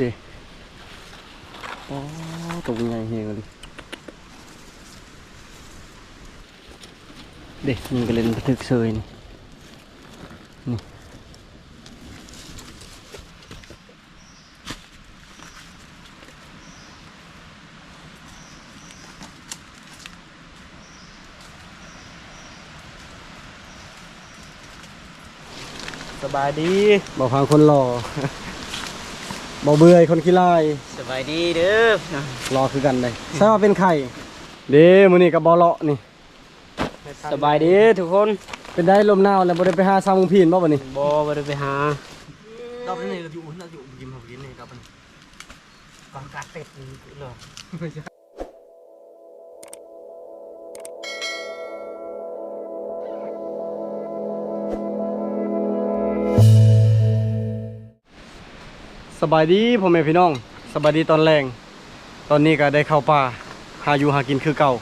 เด็อ๋อตรงไงเฮงเลยเด็กนี่ก็เล่นบันทึกเซยนี่นี่สบายดีบอกพังคนหล่อ บอกเบื่อคนขี้ลายสบายดีเด้อรอคือกันเลยใช่ว่าเป็นไข่เด้มือนี่กับบอเลาะนี่ สบายดีทุกคนเป็นได้ลมหนาวแล้วบ่ได้ไปหาซามุงพีนบ่บ่นี่บ่บ่ได้ไปหาดอกนี่ก็อยู่น่าอยู่ยิ้มหัวกินนี่ดอกนี่กองกาเป็ดนี่เหรอ สบายดีพ่อแม่พี่น้องสบายดีตอนแรง ตอนนี้ก็ได้เข้าป่าหาอยู่หากินคือเก่า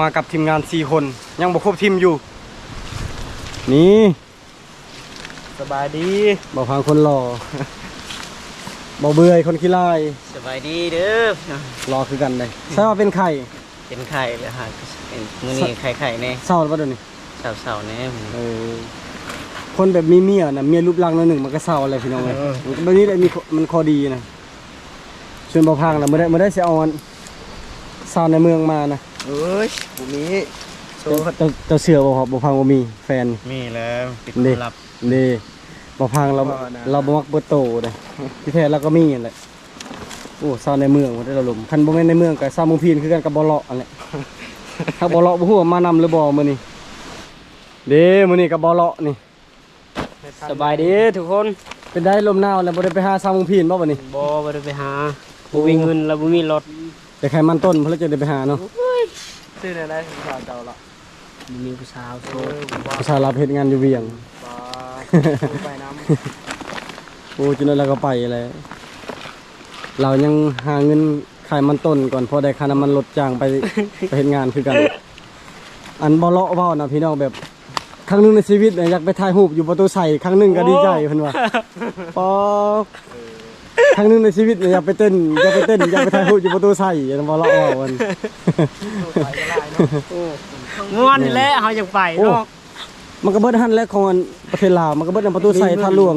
มากับทีมงาน4คน ยังบ่ครบทีมอยู่ นี่สบายดีบ่พังคนหล่อบ่เบื่อคนขี้ลายสบายดีเด้อรอคือกันเลยใช่ว่าเป็นไข่เป็นไข่เลยฮะเป็นมื้อนี้ไข่ไข่แน่เศร้าแล้วบ่เดี๋ยวนี้เสาๆแน่มื้อนี้เออ คนแบบมีเมียนะเมียรูปร่างหน้อยหนึ่งมันก็เศร้าอะไรพี่น้องเลยเออ แบบนี้แหละมีมันข้อดีนะชวนบ่พังแล้วเมื่อได้เมื่อได้สิเอาอันสาวในเมืองมานะเอ้ยบ่มีโซเจ้าเจ้าเสือบ่ครับบ่พังบ่มีแฟน มีแล้วปิดนี่รับ นี่บ่พังเราบ่นะ เราบ่มักเบิดโตเลยที่แท้เราก็มีนั่นแหละโอ้สาวในเมืองบ่ได้เราลมคันบ่แม่นในเมืองก็สาวเมุงพีนคือกันกับบ่เลาะอันแหละถ้าบ่เลาะบ่ฮู้ว่ามานำหรือบ่มื้อนี้เด้มื้อนี้ก็บ่เลาะนี่ สบายดีทุกคนเป็นได้ลมหนาวแล้วบ่ได้ไปหาสาวเมุงพีนบ่บัดนี้บ่บ่ได้ไปหาบ่มีเงินแล้วบ่มีรถแต่ใครมันต้นเพิ่นจะได้ไปหาเนาะซื้อได้ถึงสาวเจ้าละบ่มีผู้สาวโสดผู้ชายรับเฮ็ดงานอยู่เวียงบ่ไปน้โอ้จนนั้นเราก็ไปแล้วเรายังหาเงินขายมันต้นก่อนพอได้ค่าน้ำมันลดจ้างไปไปเฮ็ดงานคือกัน อันบ่เลาะเว้านะพี่น้องแบบ ครั้งหนึงในชีวิตเนี่ยอยากไปถ่ายรูปอยู่ประตูใส่ครั้งหนึงก็ดีใจเพิ่นว่าปอครั้งหนึงในชีวิตเนี่ยอยากไปเต้นอยากไปเต้นอยากไปถ่ายรูปอยู่ประตูใส่อย่าบ่เลาะเว้ามันำม่วนนี่แหละเฮาอยากไปโอ้ เนาะมันก็เบิดหันแล้วของอันประเทศลาวมันก็เบิดอันประตูใส่ท่าหลวง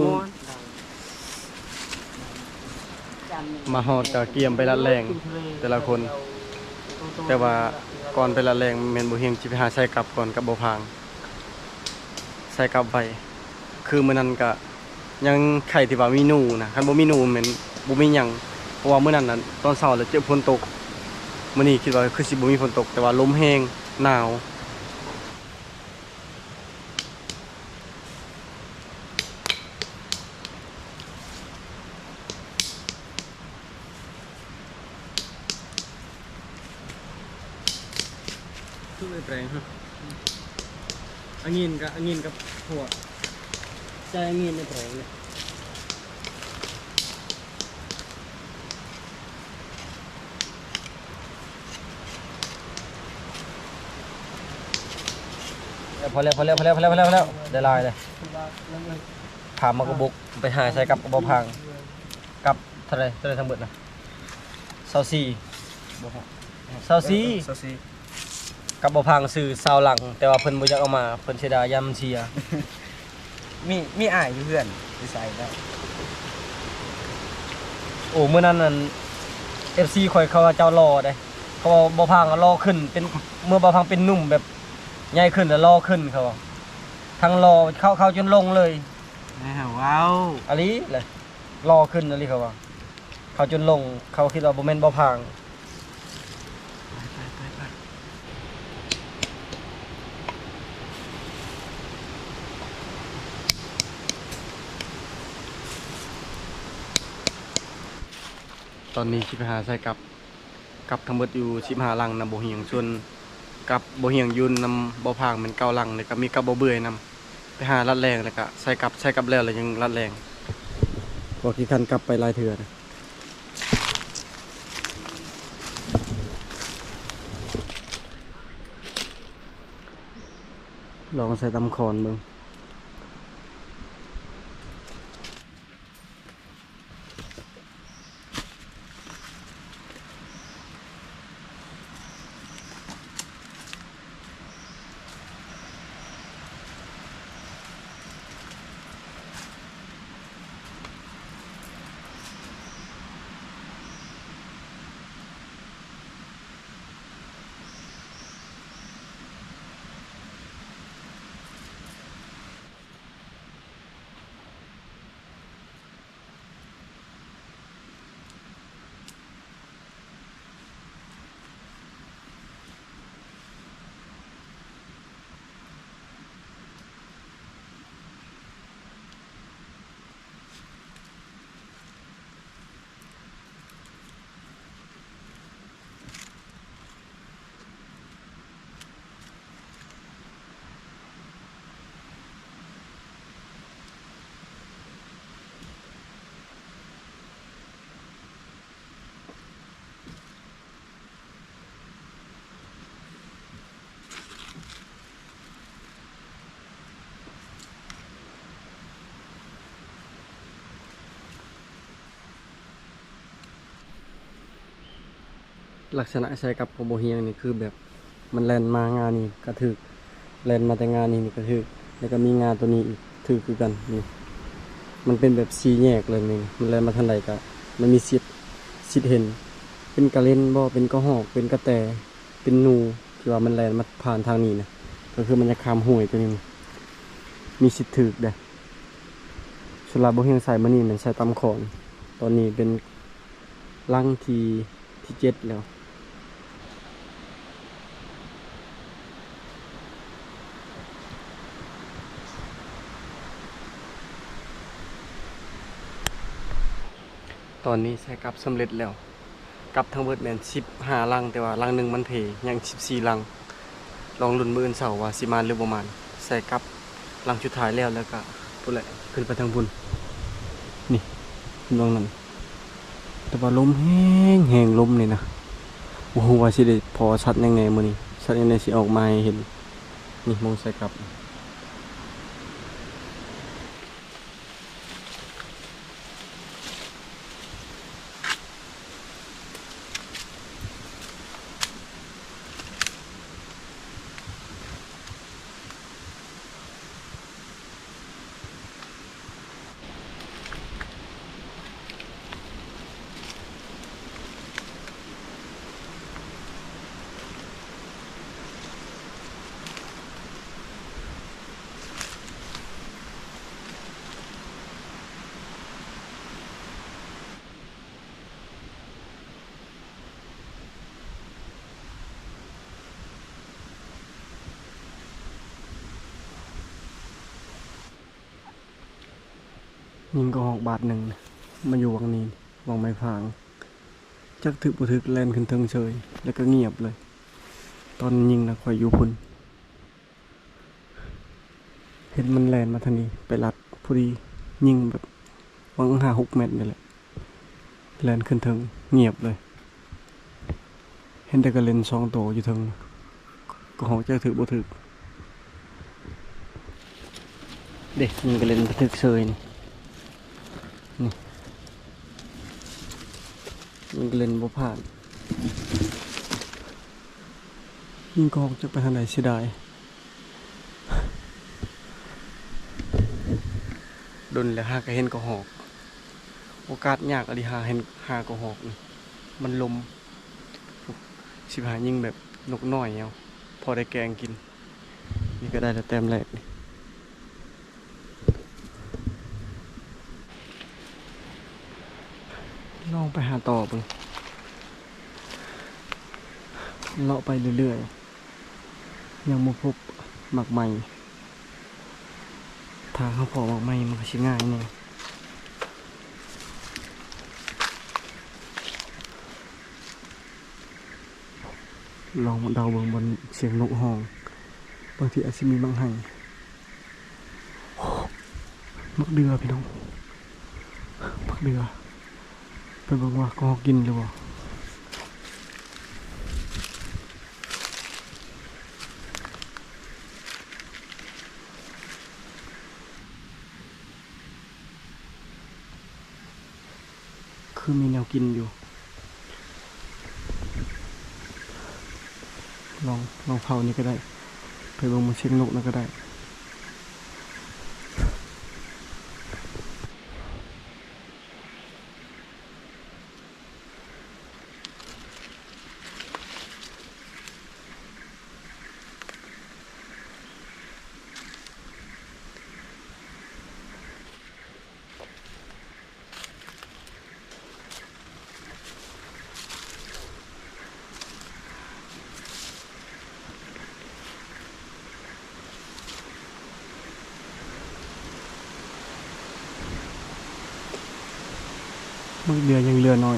มาฮอดก็เกียมไปละแรง แต่ละคน แต่ว่าก่อนไปละแรงแม่นบ่เฮียงสิไปหาใส่กลับก่อนกับบ่พาง ใส่กลับไปคือมื้อนั้นก็ยังไข่ที่ว่ามีหนูนะคันบ่มีหนูแม่นบ่มีหยังเพราะว่ามื้อนั้นน่ะตอนเช้าแล้วเจอฝนตกมื้อนี้คิดว่าคือสิบ่มีฝนตกแต่ว่าลมแห้งหนาว คือไปแปลงฮะอั งินกับอังินกับหัวใจอังินในแปลงเนี่ยพอแล้วพอแล้วพอแล้วพอแล้วพอแล้วพอแล้วได้ลายเลยถามมากระบุกไปหาใส่กับกระบอกพังกับเท่าไรเท่าไรทั้งหมดนะเซาซีเซาซีซาซิ กับบ่พังซื้อซาวหลัง แต่ว่าเพิ่นบ่อยากเอามาเพิ่นเสียดายยำเชียมีมีอ้ายอยู่เพื่อนสิใส่ได้โอ้มื้อนั้นนั่น FC ข่อยเขาว่าเจ้ารอได้ เขาว่าบ่พังก็รอขึ้น เป็นเมื่อบ่พังเป็นหนุ่มแบบใหญ่ขึ้นแล้วรอขึ้นเขาว่าทั้งรอเข้าเข้าจนลงเลยแม่ว้าวอะลีเลยรอขึ้นอะลีเขาว่า เขาจนลงเขาคิดว่าบ่แม่นบ่พัง ตอนนี้สิไปหาใส่กับกับทั้งหมดอยู่15ลังนะบ่เหียงส่วนกับบ่เหียงยุนนำบ่พางเป็นเก้าลังแล้วก็มีกับบ่เบื่อยนำไปหารัดแรงแล้วก็ใส่กับใส่กับแล้วแล้วยังรัดแรงบ่กี่คันกลับไปลายเทื่อนลองใส่ตำคอนเบิ่ง ลักษณะใช้กับของโบเฮียงนี่คือแบบมันแลนมางานนี่กระถึกแลนมาแต่งานนี่นี่กระถึกแล้วก็มีงานตัวนี้อีกถือคือกันนี่มันเป็นแบบซีแยกเลยนี่มันแลนมาทางใดก็มันมีสิทธิ์สิทธิ์เห็น เป็นกระเล่นบ่เป็นกระหอกเป็นกระแตเป็นนูที่ว่ามันแลนมาผ่านทางนี้นะก็คือมันจะคามห่วยตัวนี้มีสิทธิ์ถือเด้อสุราโบเฮียงใส่มานี่มันใส่ตำของตอนนี้เป็นลังทีที่เจ็ดแล้ว ตอนนี้ใช้กับสำเร็จแล้วกับทั้งเบิดแมนสิบห้าลังแต่ว่าลังหนึ่งมันเทยังสิบสี่ลัง ลองลุ้นมืออนเสาร์ว่าสิมาหรือประมาณใส่กับลังชุดท้ายแล้วแล้วก็พุ่นแหละขึ้นไปทางบุญนี่ขึ้นลงนั้นแต่ว่าลมแห้งแห้งลมนี่นะโอ้โหว่าสิได้พอชัดยังไงมือนี้ชัดยังไงสิออกมาเห็นนี่มองใส่กับ ยิงก็หกบาทหนึ่งมาอยู่วังนี้วังไม้พาง จักถึกบุถึกแลนขึ้นเทิงเฉย แล้วก็เงียบเลย ตอนยิงนะคอยอยู่พุ่น เห็นมันแลนมาทางนี้ไปลัดพอดียิงแบบวังห้าหกเมตรนี่แหละแลนขึ้นเทิงเงียบเลย เห็นแต่กระเลนสองตัวอยู่เทิงก็หอกจักถึกบุถึกเด็กยิงกระเลนบุถึกเฉยนี่ ยิงเล่นบ่ผ่านยิงกองจะไปทางไหนเสียดายดนแล้วหากเห็นกระหอก โอกาสยากอริหาเห็นหากระหอกนี่มันลมสิบหายิ่งแบบนกน้อยเอาพอได้แกงกิน นี่ก็ได้แต่แต้มแรกนี่ลอง ไปหาต่อเบิ่งเลาะไปเรื่อยๆ ยังมาพบหมักใหม่ทางเขาพอหมักใหม่มันก็ชิง่ายแน่ลองเดาเบิ่งบนเสียงนกห้อง บางทีอาจจะมีบางให้โอ้มักเดือพี่น้องมักเดือ ไปเบิ่งว่าก็กินหรือเปล่าคือมีแนวกินอยู่ ลองลองเผานี่ก็ได้ ไปเบิ่งมันเชียงนกนั่นก็ได้ มันเรือยังเรือน้อย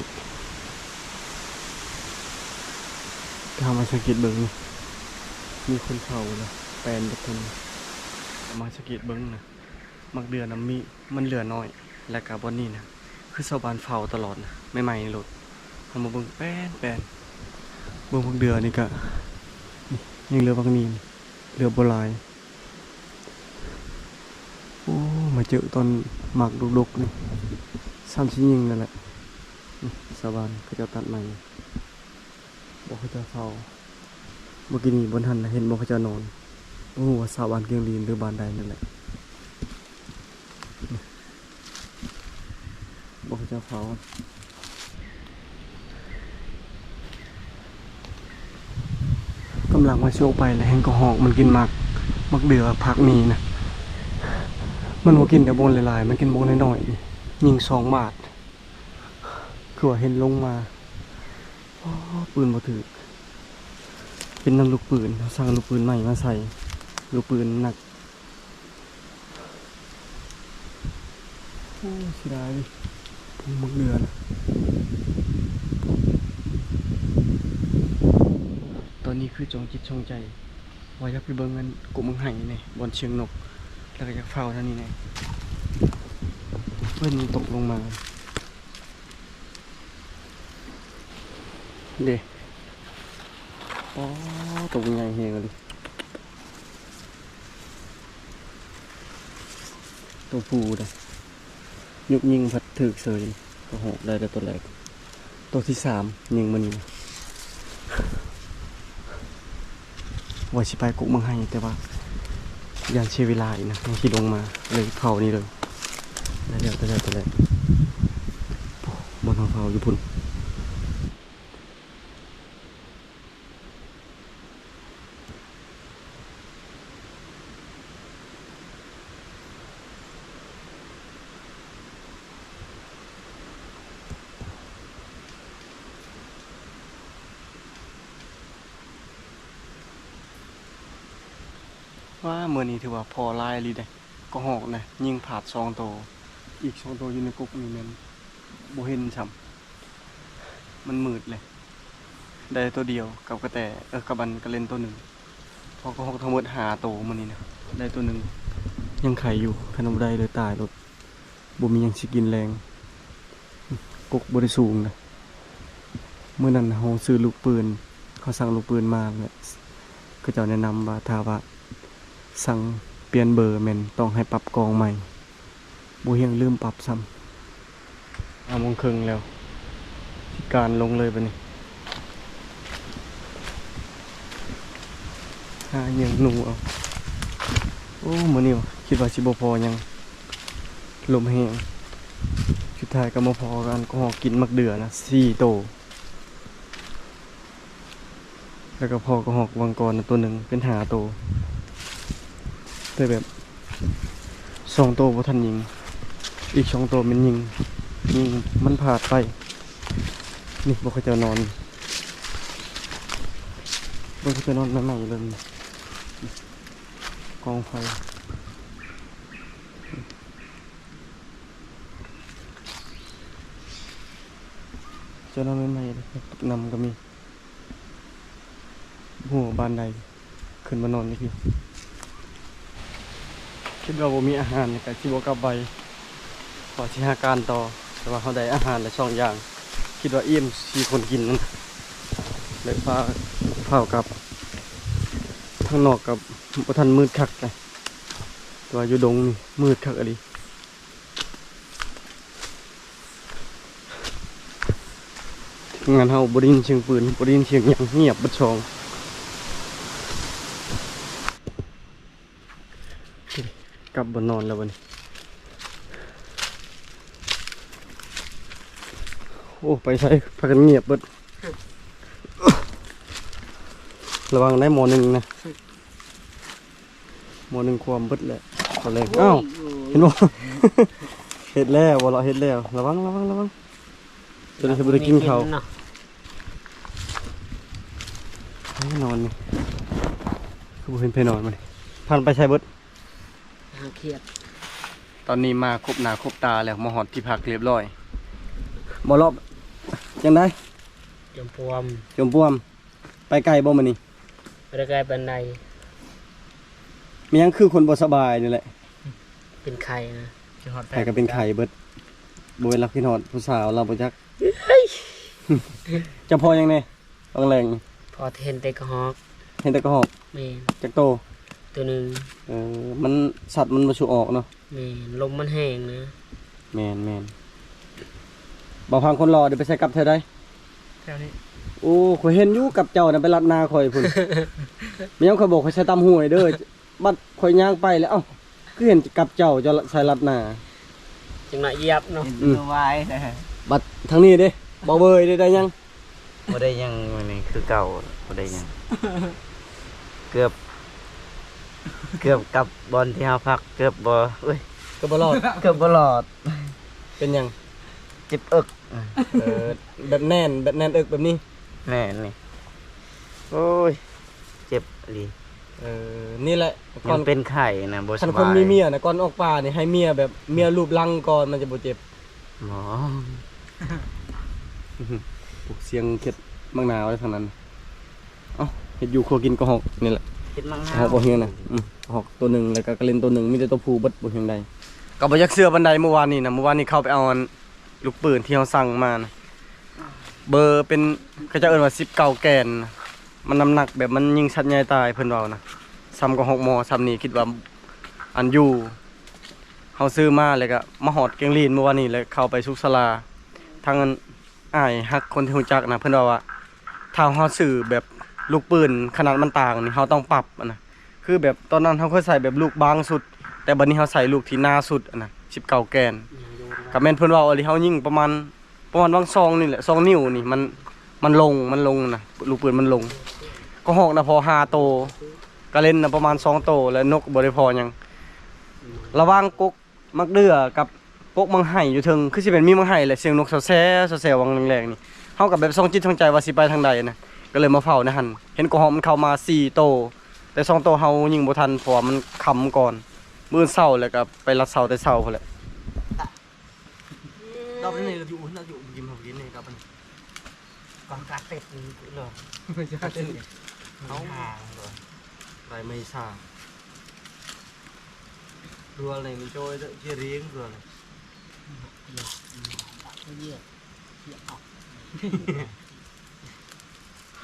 ทำมาสกิตเบิ้งมีคนเข่าเลยแปลนประทุนมาสกิตเบิ้งนะมักเรือน้ำมีมันเรือน้อย และกับบอนนี่นะคือชาวบานเฝ้าตลอดนะไม่ใหม่ๆรถทำมาเบิ้งแปนแปลนเบิ้งพวกเรือนี่ก็นี่ยังเรือบางนีนเรือโบราณโอ้มาเจอตอนหมักดุกๆนี่ซ้ำชิ้นยิงนั่นแหละ นี่สะบานก็จะตัดใหม่บอกเขาจะเฝ้าเมื่อกี้นี้บนทันเห็นบอกเขาจะนอนโอ้ว่าสาวบานเกียงลีนหรือบานใดนั่นแหละบอกเขาจะเฝ้ากำลังมาโชว์ไปแล้วแห้งก็หอกมันกินมักมักเดือพักมีนะ มันบ่กินแต่บนหลายๆ มันกินบนน้อยๆยิงสองบาท คือว่าเห็นลงมาปืนบ่ถือเป็นน้ำลูกปืนเขางลูกปืนใหม่มาใส่ ลูกปืนหนักโอ้เสียดายดิพุ่งมักเดือนตอนนี้คือจงจิตจงใจว่าอยากไปเบิ่งเงินกุมึงไห้นี่บอนเชียงนก แล้วก็อยากเฝ้าท่านี้ไงเพื่อนตกลงมา เด็อ๋อตกยังไงเฮงเลยตัวฟูเลยยุกยิงพัดถึกเสยตัวหกได้แต่ตัวแรก ตัวที่สามยิงมันนี่ว่าสิไปกุมังให้แต่ว่ายานเชยเวลาอีกนะยังขี่ลงมาเลยเผานี่เลยได้แล้วได้แล้วได้แล้วโอ้บนเผาอยู่พุ่น ว่าเมื่อนี้ถือว่าพอลายลีได้ก็หอกนะยิงผาดสองโต อีกสองโตอยู่ในกุกนี่มันโบเห็นช้ำมันมืดเลย ได้ตัวเดียวกับกระแตเออกับบันกระเล่นตัวหนึ่งพอก็หอกทั้งหมดหาโตวมันนี่นะได้ตัวหนึ่งยังไข่อยู่ขนมได้เลยตายรถบ่มียังสิกินแรงกุกบริสูงนะเมื่อนั้นเขาซื้อลูกปืนเขาสั่งลูกปืนมาเนี่ยก็จะแนะนำว่าถ้าว่า สั่งเปลี่ยนเบอร์แมนต้องให้ปรับกองใหม่บ่เฮียงลืมปรับซ้ำอาโมงครึ่งแล้ว การลงเลยไปนี่หาหยังหนูเอา โอ้มือนี้วะคิดว่าสิบพอยังลมแห้งสุดท้ายก็มาพอกันก็หอกินมักเดือนะ4โต แล้วก็พอก็หอกวังกรนะตัวหนึ่งเป็นหาโต แต่แบบสองตัวบ่ทันยิง อีกสองตัวมันยิง ยิงมันผ่าไป นี่บอกเขาจะนอนบอกเขาจะนอนใหม่ๆเลยกองไฟจะนอนใหม่ๆเลยนำก็มีหัวบานใดขึ้นมานอนนี่พี่ คิดว่าบ่มีอาหารแต่ที่บ่กลับไปขอสิหาการต่อ แต่ว่าเขาได้อาหารและช่องอย่าง คิดว่าอี่มสี่คนกินนั่นเลยพาเผากับทางนอกกับบ่ทันมืดคักไงแต่ว่าอยู่ดงนี่มืดคักอะดิงานเฮาบ่ได้ยินเสียงปืนบ่ได้ยินเสียงยังเงียบบัดชอง กลับบนนอนแล้ววันนี้ โอ้ ไปใช้พากันเงียบเบิด ระวังได้หมอหนึ่งนะหมอหนึ่งความเบิดแหละตอนแรกอ้าว เห็นบ่เห็ดแล้วบ่เราเห็ดแล้ว ระวังระวังระวังจะได้บ่ได้กินข้าวให้นอนนี่คือบ่เห็นเพนอนมานี่พันไปใช้เบิด หาเครียดตอนนี้มาครบหนาครบตาแล้วมาหอดที่พักเรียบร้อยบ่รอบยังได้จมพวมจมป้วม ไปไกลบ่มื้อนี้ระกายบันไดมีหยังคือคนบ่สบายนี่แหละ เป็นไข่นะจะหอดใครก็เป็นไข้เบิดบ่เวลาพี่นอดผู้สาวเราบ่จักจะพอยังไงบางแรงพอเห็นแต่กระหอก เห็นแต่กระหอบเมนจักโต ตัวหนึ่งเออมันสัตว์มันบ่ชูออกเนาะเมนลมมันแห้งนะแม่นแม่นบ่พังคนรอเดี๋ยวไปใส่กลับเธอได้ แถวนี้โอ้ข่อยเห็นอยู่กับเจ้าน่ะไปรัดนาข่อยพุ่นแม่ยังข่อยบอกข่อยใช้ตำหวยเด้อบัดข่อยย่างไปแล้วเอ้าคือเห็นกับเจ้าเจ้าใส่รัดนา จังหน่อยเหยียบเนาะเห็นตัวไว้นะบัดทางนี้เด้บ่เบยได้ได้ยังบ่ได้ยังมื้อนี้คือเก่าบ่ได้ยัง เกือบ เกือบกลับบอลที่เฮาพักเกือบบ่เอ้ยก็บ่รอด เกือบบ่รอดเป็นหยังเจ็บเอิกเออแบบแน่นแบบแน่นเอิกแบบนี้แม่นี่โอ้ยเจ็บดีเออนี่แหละก่ยัอนงเป็นไข้นะบ่สคันบายคนมีเมียนะก่อนออกป่านี่ให้เมียแบบเมียรูปลังก่อนมันจะบ่เจ็บหมอปลุกเสียงเข็ดบางนาไว้ทางนั้นเอ้าเฮ็ดอยู่ครัวกินก็หอกนี่แหละ คิดมั่งหอกบ่เฮียงนะอืมหอกตัวหนึ่งแล้วก็กระเลนตัวหนึ่งมีแต่ตัวผู้เบิดบ่เฮียงใดก็บ่อยากเสื้อบันไดเมื่อวานนี้นะเมื่อวานนี้เข้าไปเอาอันลูกปืนที่เฮาสั่งมานะเบอร์เป็นเขาจะเอิ้นว่า19แกนนะมันน้ำหนักแบบมันยิงชัดใหญ่ตายเพิ่นเว้านะซ้ำกับ6มอซ้ำนี้คิดว่าอันอยู่เฮาซื้อมาแล้วก็มาหอดเกียงลีนเมื่อวานนี้แล้วเข้าไปสุกศาลาทางอันอ้ายฮักคนที่รู้จักนะเพิ่นว่าว่าถ้าเฮาซื้อแบบ ลูกปืนขนาดมันต่างนี่เฮาต้องปรับนะคือแบบตอนนั้นเขาเคยใส่แบบลูกบางสุด แต่บัดนี้เขาใส่ลูกที่หน้าสุดนะสิบเก้าแกนกับแม่นเพิ่นว่าอาลิเขายิ่งประมาณประมาณวางซองนี่แหละซองนิ้วนี่มันมันลงมันลงนะลูกปืนมันลง ก็หอกนะพอหาโตก็เล่นนะประมาณสองโตแล้วนกบริพอยังระว่างกกมักเดือกับกกมังไห่อยู่เทึงคือสิเป็นมีมังไห่แหละเสียงนกแซ่แซ่วังแรงๆนี่เฮากับแบบทรงจิตทรงใจว่าสิไปทางใดนะ ก็เลยมาเฝ้านะหั่นเห็นกระหอกมันเข้ามาสี่โต แต่สองตัวเฮายิงบ่ทันเพราะว่ามันค้ำก่อน มื้อเช้าแล้วก็ไปรัดเสาแต่เช้าพุ่นแหละดอกนี่เราอยู่เราอยู่ยิมเฮากินนี่ครับมันกองกาเต็ดนี่คือเหรอไม่ใช่เฮาห่างเหรอไรไม่ทราบรัวเลยมันโจยจะเรียงรัวเลยในนี้เป็นมีมีจะมามายังหอกไว้โอเคนี่คือวิ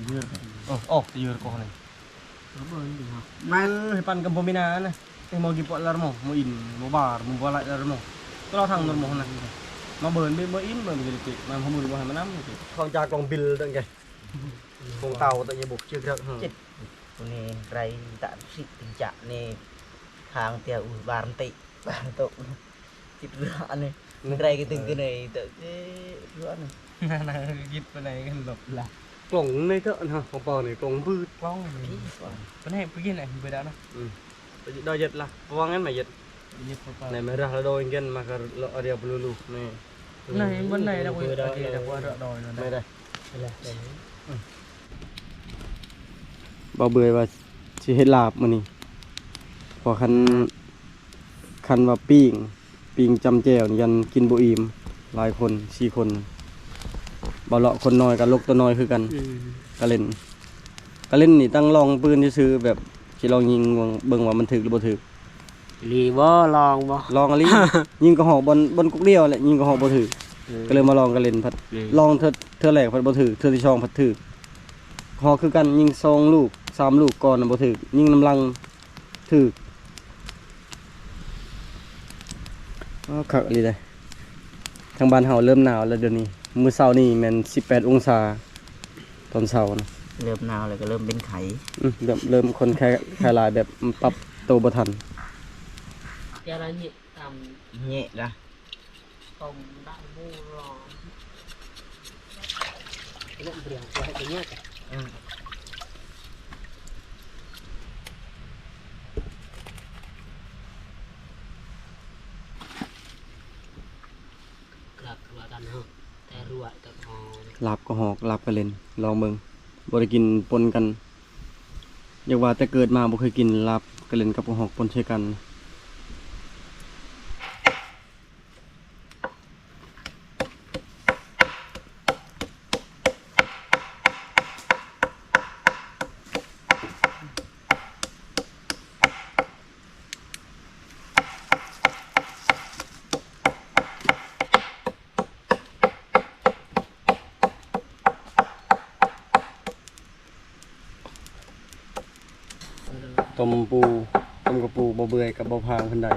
ยไหนนี่ลังใส่กรอกอันนี้กล้าจะยืดไหมเพราะว่านั่นแหละไหนเนาะห้วยไหนบางเอาเท่าไว้เฮาเอาแต่จี้เนาะจี้ไหนตาไม้รักมันก็ไปไปจะยืสัดกหรือออกจะได้บ่ได้ยืดเออออกจะยืดก่อนเลยมา Hepan ke pembinaan eh mau gipok lar mo mo in mo bar mo bala lar mo ก็เราทางนน mo na มาเบิร์นไปเบิร์นอินเบิร์นไปเลยติมาขโมยบ่ให้มันนำของจากกองบิลตั้งไงของเต่าตั้งยังบุกชื่อครับตัวนี้ไรตะสิติงจะนี่ทางเตียอุบารติบารตุจิตเรืออันนี้ไรก็ตึงกันเลยแต่เอ๊ะเรือนี่น่าคิดไปไหนกันหลบละ กล่องในเถอะนะของปล่านี่กล่องพืชกล่องพี่ก่อนเป็นให้ไปกินไหนไปได้นะอืมดอยเย็ดละวางงั้นไม่เย็ดในไม่รักแล้วโดนกันมาก็เรียบลูๆนี่ này bên này đâu có ở đây đâu qua đợi rồi ไม่ได้บ่เบื่อว่าสิเฮ็ดลาบมื้อนี้พอคันคันว่าปิ้งปิ้งจำแจ่วยันกินบ่อิ่มหลายคน4คน บ่เลาะคนน้อยกับลกตัวน้อยคือกันก็เล่นก็เล่นนี่ตั้งลองปืนซื่อๆแบบสิลองยิงเบิ่งว่ามันถึกหรือบ่ถึก lì bó lon bó ลองอะลิยิงกระหอกบนบนกุกเดียวแหละยิงกระหอกบ่ถึกก็เลยมาลองกันเล่นพัดลองเธอเธอแรกพัดบ่ถือเธอที่ช่องพัดถือหอคือกันยิงสองลูกสามลูกก่อนน่ะบ่ถือยิงน้ำลังถืออ้าวคักอีหลีเด้ทางบ้านเฮาเริ่มหนาวแล้วเดี๋ยวนี้ มื้อเช้านี่แม่น18 องศา ตอนเช้านะเริ่มหนาวเลยก็เริ่มเป็นไข่อืมเริ่มเริ่มคนแค่แค่หลายแบบปรับตัวบ่ทัน cái đó nhị tầm เงี้ยละ tôm đại bu lon cái lượng biển của hệ thống nhất อืม là rùa đàn hông แต่รวดกับหอม ลาบก็หอกลาบก็เล่นลองเบิงบริกินปนกันอยากว่าแต่เกิดมาบ่เคยกินลาบก็เล่นกับกระหอกปนใช้กัน ต้มปูต้มกระปูบ่เบือยกับบ่พางเพิ่นใด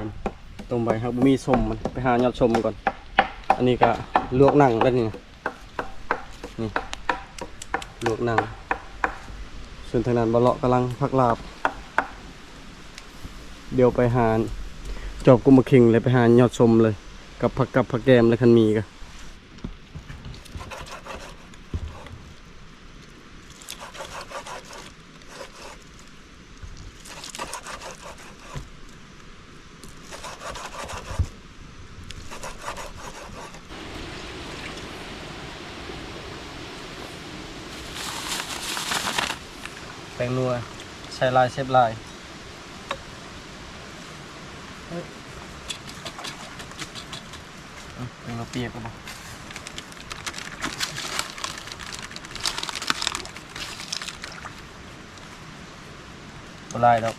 ต้มไปครับบ่มีสมมันไปหายอดสมก่อน อันนี้ก็ลวกหนังแล้วนี่นี่ลวกหนัง ส่วนทางนั้นบ่เลาะกำลังพักลาบ เดี๋ยวไปหาจอบกุมะเข่งเลยไปหายอดสมเลย กับผักกับผักแกมและคันมีกัน แป้งนัวใช้ ลายเซฟลายเป้งเราเปียกกันบ่บ่ลายดอก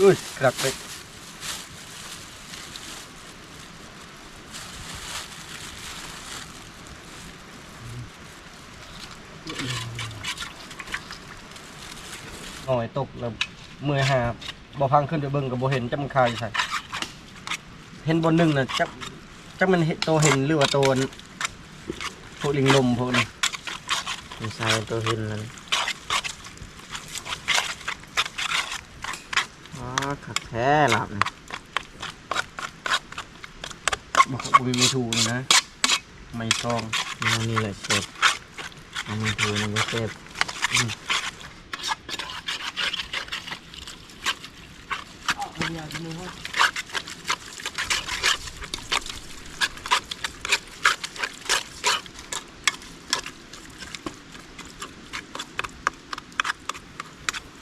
อุ้ยกรักไป หน่อยตกแล้วเมื่อยหาบ่พังขึ้นไปเบิ่งกับบ่เห็นจำคายใส่เห็นบนหนึ่งน่ะจักจักมันเห็นโตเห็นหรือว่าโตนพวกลิงลมพวกนี้มันใส่ตัวหินนั่นอ๋อขักแท้หลับนี่บ่บ่มีมีถูกเลยนะ ไม่ซองมันนี่แหละเสร็จเอามันถือมันก็เสร็ จ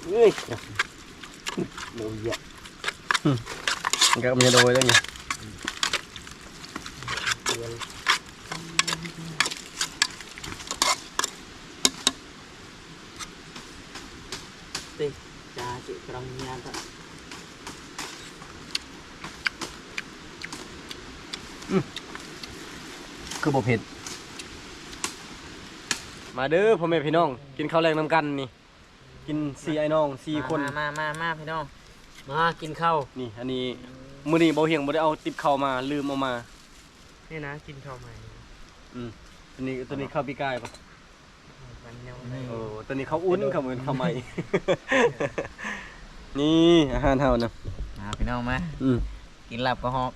เอ้ยโดยยะมันก็มีโดยแล้วไง ติจ้าจิกรองงานก็ คือบ่เผ็ดมาเด้อพ่อแม่พี่น้อง กินข้าวแรงนำกันนี่ กินสี่ไอ้น้องสี่คน มามามามาพี่น้อง มากินข้าว นี่ อันนี้มื้อนี้บ่เฮียงบ่ได้เอาติบเข้าวมาลืมเอามา นี่นะกินข้าวใหม่อืมตัวนี้ตัวนี้ข้าวปีกายปะมันยังโอ้ตัวนี้ข้าวอุ้นข้าวเหมือนข้าวใหม่ นี่อาหารเฮานะมาพี่น้องมาอืมกินหลับก็หอบ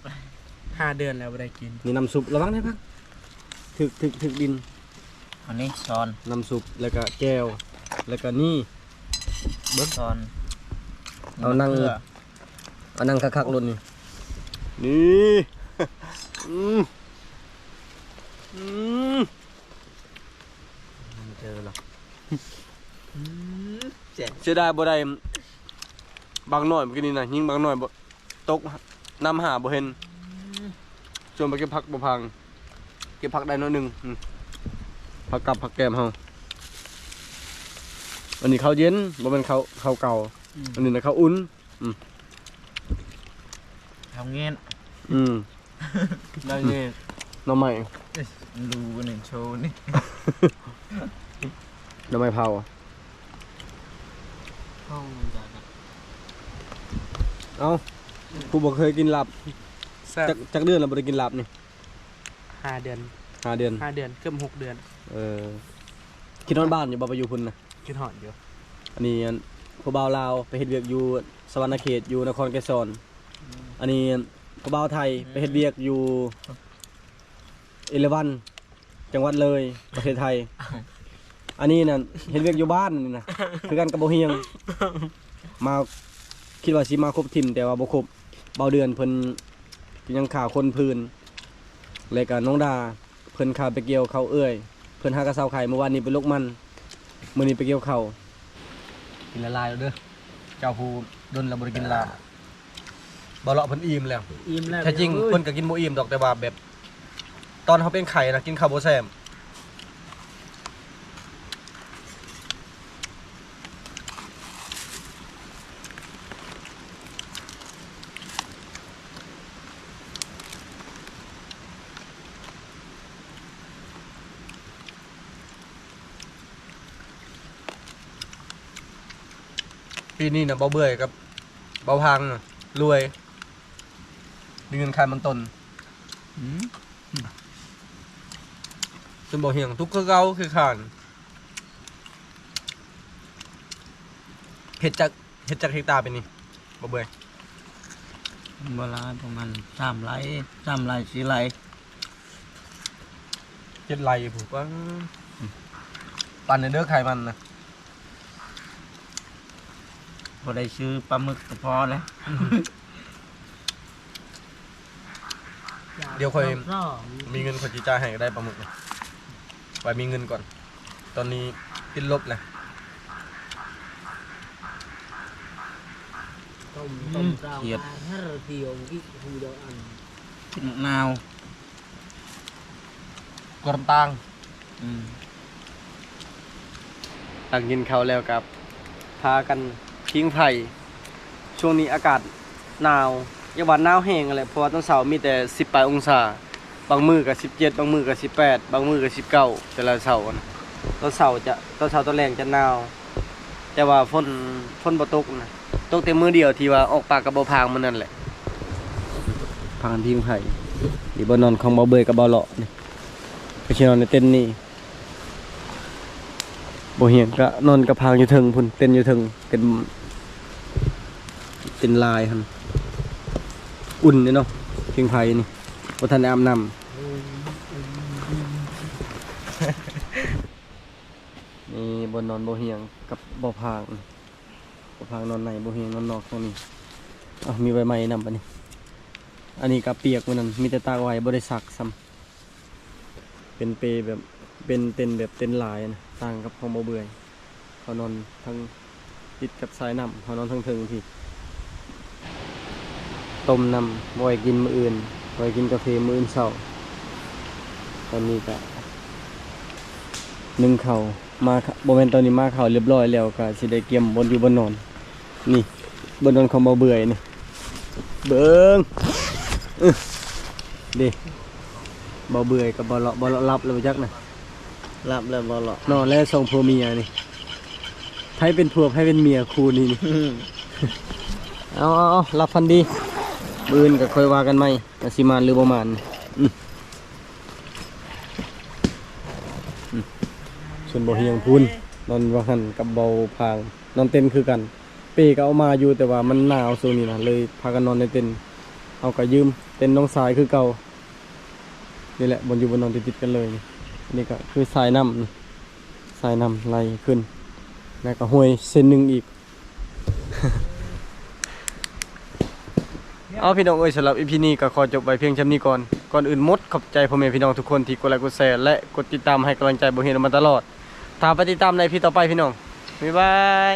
ห้าเดือนแล้วไม่ได้กิน นี่น้ำซุประวังได้พัก ถึกถึกถึกดิน อันนี้ช้อนน้ำซุปแล้วก็แก้ว แล้วก็นี่ เบิกช้อนเอานั่ง กลืเอานั่งคักๆรถนี่นี่อืมอืมมันเจอหรอเจ็บเสียดายบ่ได้บางหน่อยเมื่อกี้นี่นะยิงบางหน่อยบ่ตกนำหาบ่เห็นจนไปเก็บผักบ่พัง เก็บผักได้หน้อยหนึงอืมผักกับผักแกมเฮาอันนี้ข้าวเย็นบ่เป็นข้าวข้าวเก่า อันนี้นะข้าวอุ่นทำเงี้ยอืมได้นี่หน่อไม้ดูหนึ่งโชว์นี่หน่อไม้เผาห้องจัดเอ้าผู้บ่เคยกินลาบแซ่บจักจักเดือนแล้วบ่ได้กินลาบนี่ ห้าเดือนห้าเดือนห้าเดือนเกือบหกเดือน เออคิดนอนบ้านอยู่บ่ไปอยู่พุ่นนะกินหอดอยู่อันนี้อันผู้บ่าวลาวไปเฮ็ดเวียกอยู่สวรรณเขตอยู่นครไกรสอนอันนี้ผู้บ่าวไทยไปเฮ็ดเวียกอยู่เอราวันจังหวัดเลยประเทศไทย อันนี้น่ะเฮ็ดเวียกอยู่บ้านนี่นะคือกันกับบ่เฮียง มาคิดว่าสิมาครบทีมแต่ว่าบ่ครบเบาเดือนเพิ่นยังขาคนพื้น แล้วก็น้องดาเพิ่นขาไปเกี่ยวเขาวเอื้อย เพิ่นหากระเซาไข่เมื่อวานนี้ไปลกมันมื้อนี้ไปเกี่ยวเขาวกินละลายแล้วเด้อเจ้าผู้ดนแล้วบ่ได้กินลาบบ่เลาะเพิ่นอิ่มแล้วอิ่มแล้วแท้จริงเพิ่นก็กินบ่อิ่มดอกแต่ว่าแบบ ตอนเขาเป็นไข่นะกินข้าวบ่แซ่บ ปีนี้นะเบาเบื่อยกับเบาพังน่ะรวยมีเงินขายมันตนอืมจนบ่เหี่ยงทุกข์คือเก่าคือขานเฮ็ดจากเฮ็ดจากเฮกตาร์เป็นนี่บ่เบื่อยเวลาประมาณสามไร่สามไร่สี่ไร่เฮ็ดไรผูกว่าปั่นในเด้อไขมันนะ พอได้ซื้อปลาหมึกก็พอแล้ว เดี๋ยวค่อย รอบมีเงินคนจีจ่ายให้ก็ได้ปลาหมึกนะไว้มีเงินก่อน ตอนนี้ติดลบเลยต้มต้มราวมาถ้าเราเดียวกี่หูเดียวอันกินมะนาวกรมตังอืม ตักกินข้าวแล้วกับ พากัน ทิ้งไผ่ช่วงนี้อากาศหนาวอย่าว่าหนาวแห้งอะไรเพราะว่าตอนเสามีแต่ 10ปลายองศา บางมือกับ17 บางมือกับ18 บางมือกับ19 แต่ละเสานะตอนเสาจะตอนเสาตอนแรงจะหนาว แต่ว่าฝนฝนบ่ตกนะตกแต่มือเดียวที่ว่าออกปากกับบ่พางมันนั่นแหละพากันทิ้งไผ่อยู่บนนอนของบ่เบยกับบ่เลาะนี่ไปสินอนในเต็นท์นี่ บ่เหียงก็นอนกับพางอยู่เทิงพุ่นเต้นอยู่เทิงเป็นเป็นลายหั่นอุ่นเด้เนาะเพียงไผนี่บ่ทันได้อาบน้ำนี่บนนอนบ่เหียงกับบ่พางบ่พางนอนในบ่เหียงนอนนอกตรงนี้อะมีใบไม้นำปะนี่อันนี้ก็เปียกมื้อนั้นมีแต่ตากไว้บ่ได้ซักซ้ำเป็นเปรแบบเป็นเต็นแบบเต็นลายนะ ต่างกับของบ่เบื่อยเขานอนทั้งติดกับสายน้ำเขานอนทั้งเทิงพี่ต้มน้ำบ่ให้กินมื้ออื่นบ่ให้กินกาแฟมื้ออื่นเช้าตอนนี้ก็นึ่งเข่ามาค่ะบ่แม่นตอนนี้มาเข่าเรียบร้อยแล้วก็สิได้เกียมบนอยู่บนนอน นี่บนนอนของบ่เบื่อยนี่เบิงอื้อเดิบ่เบื่อยกับบ่เลาะบ่เลาะรับแล้วบ่จักนะ รับแล้วบ่หรอกนอนแล้วส่งผัวเมียนี่ไผเป็นผัวไผเป็นเมียคู่นี่นี่ เอาเอาเอารับฟันดีมื้ออื่นก็ค่อยว่ากันใหม่ว่าสิมานหรือบ่มานอืออือส่วนบ่เฮียงพูนนอนว่าหันกับเบาพาง นอนเต็นท์คือกัน เป้ก็เอามาอยู่แต่ว่ามันหนาวช่วงนี้นะเลยพากันนอนในเต็นท์เอาก็ยืมเต็นท์น้องสายคือเก่านี่แหละบนอยู่บนนอนติดๆกันเลยนี่ นี่ก็คือสายน้ำสายน้ำไหลขึ้น แล้วก็ห้วยเส้นหนึ่งอีก เอาพี่น้องเอ้ยสำหรับอีพีนี้ก็ขอจบไวเพียงเช่นนี้ก่อน ก่อนอื่นมดขอบใจพ่อแม่พี่น้องทุกคนที่กดไลค์กดแชร์และกดติดตามให้กำลังใจบ่เฮนมาตลอดตามไปติดตามในพี่ต่อไปพี่น้องบ๊ายบาย